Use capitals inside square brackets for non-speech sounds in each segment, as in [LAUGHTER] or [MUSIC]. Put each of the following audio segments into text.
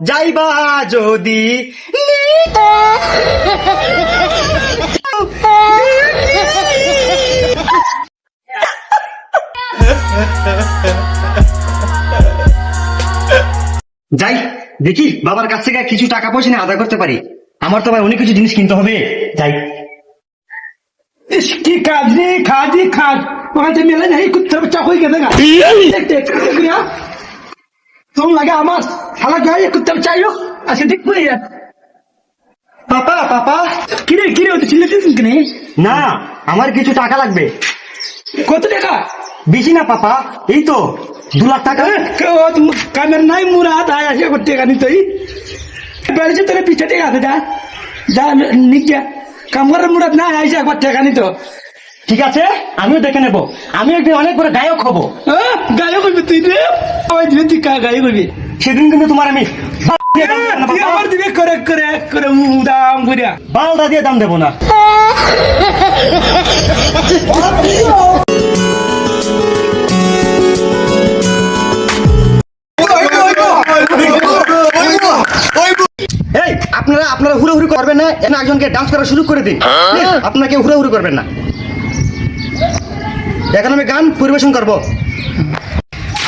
যাইবা যদি যাই দেখি বাবার কাছ থেকে কিছু টাকা পয়সা নিয়ে আদায় করতে পারি আমার তো ভাই অনেক কিছু জিনিস কিনতে হবে যাই কি কাজ রে খাদি খাদ ওখানে মেলা মেলে কুত্তার বাচ্চা হয়ে গেছে তোর লাগে আমার সারা গায়ে করতে চাইলো আর সে পাপা পাপা কিরে কিরে ও তো চিল্লাতেছিস কেন না আমার কিছু টাকা লাগবে। কত টাকা? বেশি না পাপা এই তো দু লাখ টাকা। কামের নাই মুরা হাত আয় আসে করতে গানি তুই। বেড়েছে তোর পিছে ঠিক আছে যা। যা নিক কাম করার মুরাদ না আইসা একবার গানি তো। ঠিক আছে? আমিও দেখে নেব। আমি একদিন অনেক বড় গায়ক হব। হ্যাঁ গায়ে করবি তুই রে? ওই দিবে তুই কা গায়ে করবি সেদিন কিন্তু তোমার আমি আমার দিবে করে করে করে দাম করিয়া বালদা দিয়ে দাম দেবো না। আপনারা আপনারা হুড়োহুড়ি করবেন না এখন একজনকে ডান্স করা শুরু করে দিন। আপনাকে আপনারা কেউ হুড়োহুড়ি করবেন না। এখন আমি গান পরিবেশন করব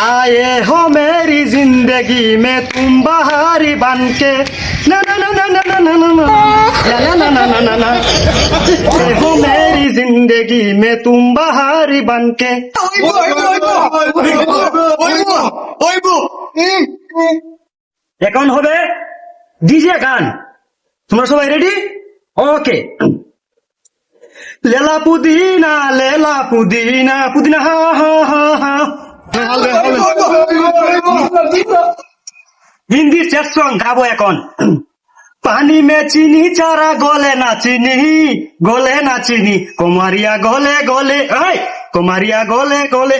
आए हो मेरी जिंदगी में तुम बाहरी बन के ना ना ना ना ना ना ना ना ना ना ना ना ना ना ना आए हो मेरी जिंदगी में तुम बाहरी बन के এখন হবে ডিজে গান তোমরা সবাই রেডি ওকে লেলা পুদিনা লেলা পুদিনা পুদিনা হা হা হা হা। হিন্দি শেষ সং গাবো এখন। পানি মে চিনি চারা গলে না চিনি গলে না চিনি। কুমারিয়া গলে গলে এই কুমারিয়া গলে গলে।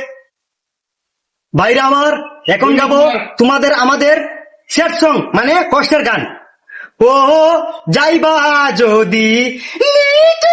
বাইরে আমার এখন গাবো তোমাদের আমাদের শেষ সং মানে কষ্টের গান। ও যাইবা যদি যাইবা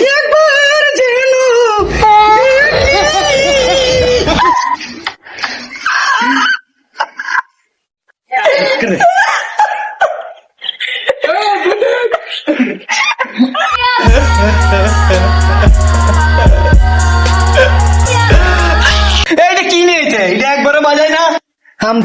[LAUGHS] এটা কি নিয়েছে এটা একবারও বাজায় না? হাম